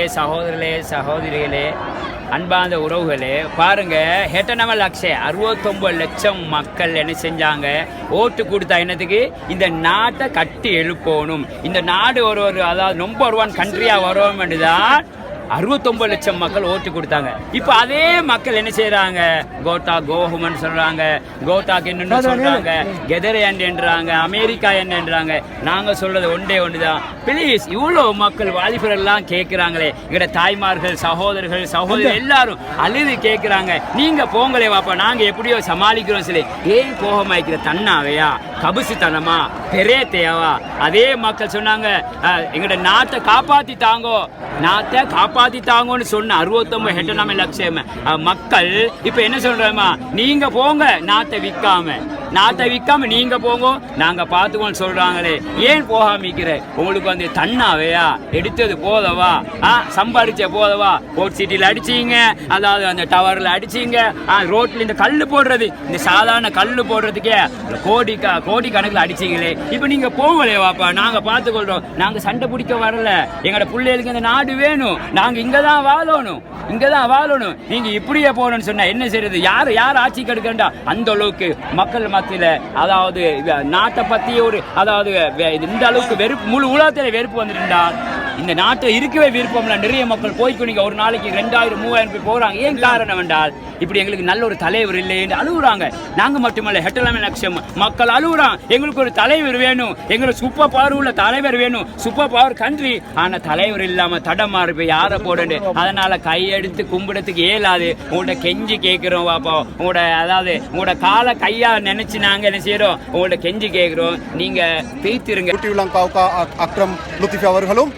சகோதரர்களே சகோதரிகளே அன்பார்ந்த உறவுகளே பாருங்க ஹெட்டனமல் லட்சே அறுபத்தொம்பது லட்சம் மக்கள் என்ன செஞ்சாங்க? ஓட்டு கொடுத்தா என்னத்துக்கு? இந்த நாட்டை கட்டி எழுப்பணும். இந்த நாடு ஒரு ஒரு அதாவது நம்பர் ஒன் கண்ட்ரியா வரும் தான் அறுபத்தொன்பது லட்சம் மக்கள் ஓட்டு கொடுத்தாங்க. இப்போ அதே மக்கள் என்ன செய்றாங்க? கோட்டா கோஹுமன் சொல்றாங்க. கோட்டாக்கு என்னன்னு சொல்றாங்க? கெதரை என்றாங்க? அமெரிக்கா என்னன்றாங்க நாங்க சொல்றது ஒன்றே ஒன்றுதான். ப்ளீஸ் இவ்வளோ மக்கள் வாலிபர் எல்லாம் கேட்குறாங்களே எங்கட தாய்மார்கள் சகோதரர்கள் சகோதரர் எல்லாரும் அழுது கேட்குறாங்க நீங்க போங்களே வாப்பா. நாங்க எப்படியோ சமாளிக்கிறோம் சிலை. ஏன் கோபமாய்க்கிற தன்னாவையா? கபுசுத்தனமா? பெரேத்தையாவா அதே மக்கள் சொன்னாங்க எங்களோட நாட்டை காப்பாத்தி தாங்கோ. நாட்டை காப்பாத்தி தாங்கோன்னு சொன்ன அறுபத்தொன்பது ஹெட்டனாம லட்சம் மக்கள் இப்ப என்ன சொல்றோமா நீங்க போங்க நாட்டை விற்காம நாட்டை விற்காம நீங்க போங்க நாங்க பார்த்துக்கோன்னு சொல்றாங்களே. ஏன் போகாம இருக்கிற உங்களுக்கு வந்து தன்னாவையா? எடுத்தது போதவா? ஆ சம்பாதிச்ச போதவா? போட் சிட்டியில் அடிச்சீங்க. அதாவது அந்த டவர்ல அடிச்சீங்க. ஆ ரோட்ல இந்த கல் போடுறது. இந்த சாதாரண கல் போடுறதுக்கே கோடி கோடி கணக்கில் அடிச்சீங்களே. இப்போ நீங்க போகலையே வாப்பா. நாங்க பார்த்துக்கொள்றோம். நாங்க சண்டை பிடிக்க வரல. எங்களோட பிள்ளைகளுக்கு இந்த நாடு வேணும். நாங்க இங்கே தான் வாழணும். இங்கே தான் வாழணும். நீங்க இப்படியே போகணும்னு சொன்னா என்ன செய்யறது யார் யார் ஆட்சி கெடுக்கண்டா அந்த அளவுக்கு மக்கள் மத்தியில அதாவது நாட்டை பத்தி ஒரு அதாவது இந்த அளவுக்கு வெறுப்பு முழு உலகத்துல வெறுப்பு வந்துருந்தால் இந்த நாட்டை இருக்கவே விருப்பம்ல. நிறைய மக்கள் போய்க்கு ஒரு நாளைக்கு ரெண்டாயிரம் மூவாயிரம் பேர் போறாங்க. ஏன் காரணம் என்றால் இப்படி எங்களுக்கு நல்ல ஒரு தலைவர் இல்லை என்று அழுகுறாங்க. நாங்க மட்டுமல்ல ஹெட்டலாமே லட்சம். மக்கள் அழுகுறான் எங்களுக்கு ஒரு தலைவர் வேணும். எங்களுக்கு சூப்பர் பவர் உள்ள தலைவர் வேணும். சூப்பர் பவர் கண்ட்ரி ஆனா தலைவர் இல்லாம தடமாறு போய் யாரை போடண்டு அதனால கையெடுத்து கும்பிடத்துக்கு இயலாது. உங்கள்ட்ட கெஞ்சி கேட்கிறோம் பாப்பா. உங்களோட அதாவது உங்களோட காலை கையா நினைச்சு நாங்க என்ன செய்யறோம் உங்கள்ட்ட கெஞ்சி கேட்கிறோம். நீங்க பேத்திருங்க. அக்ரம் லுத்திஃபி அவர்களும்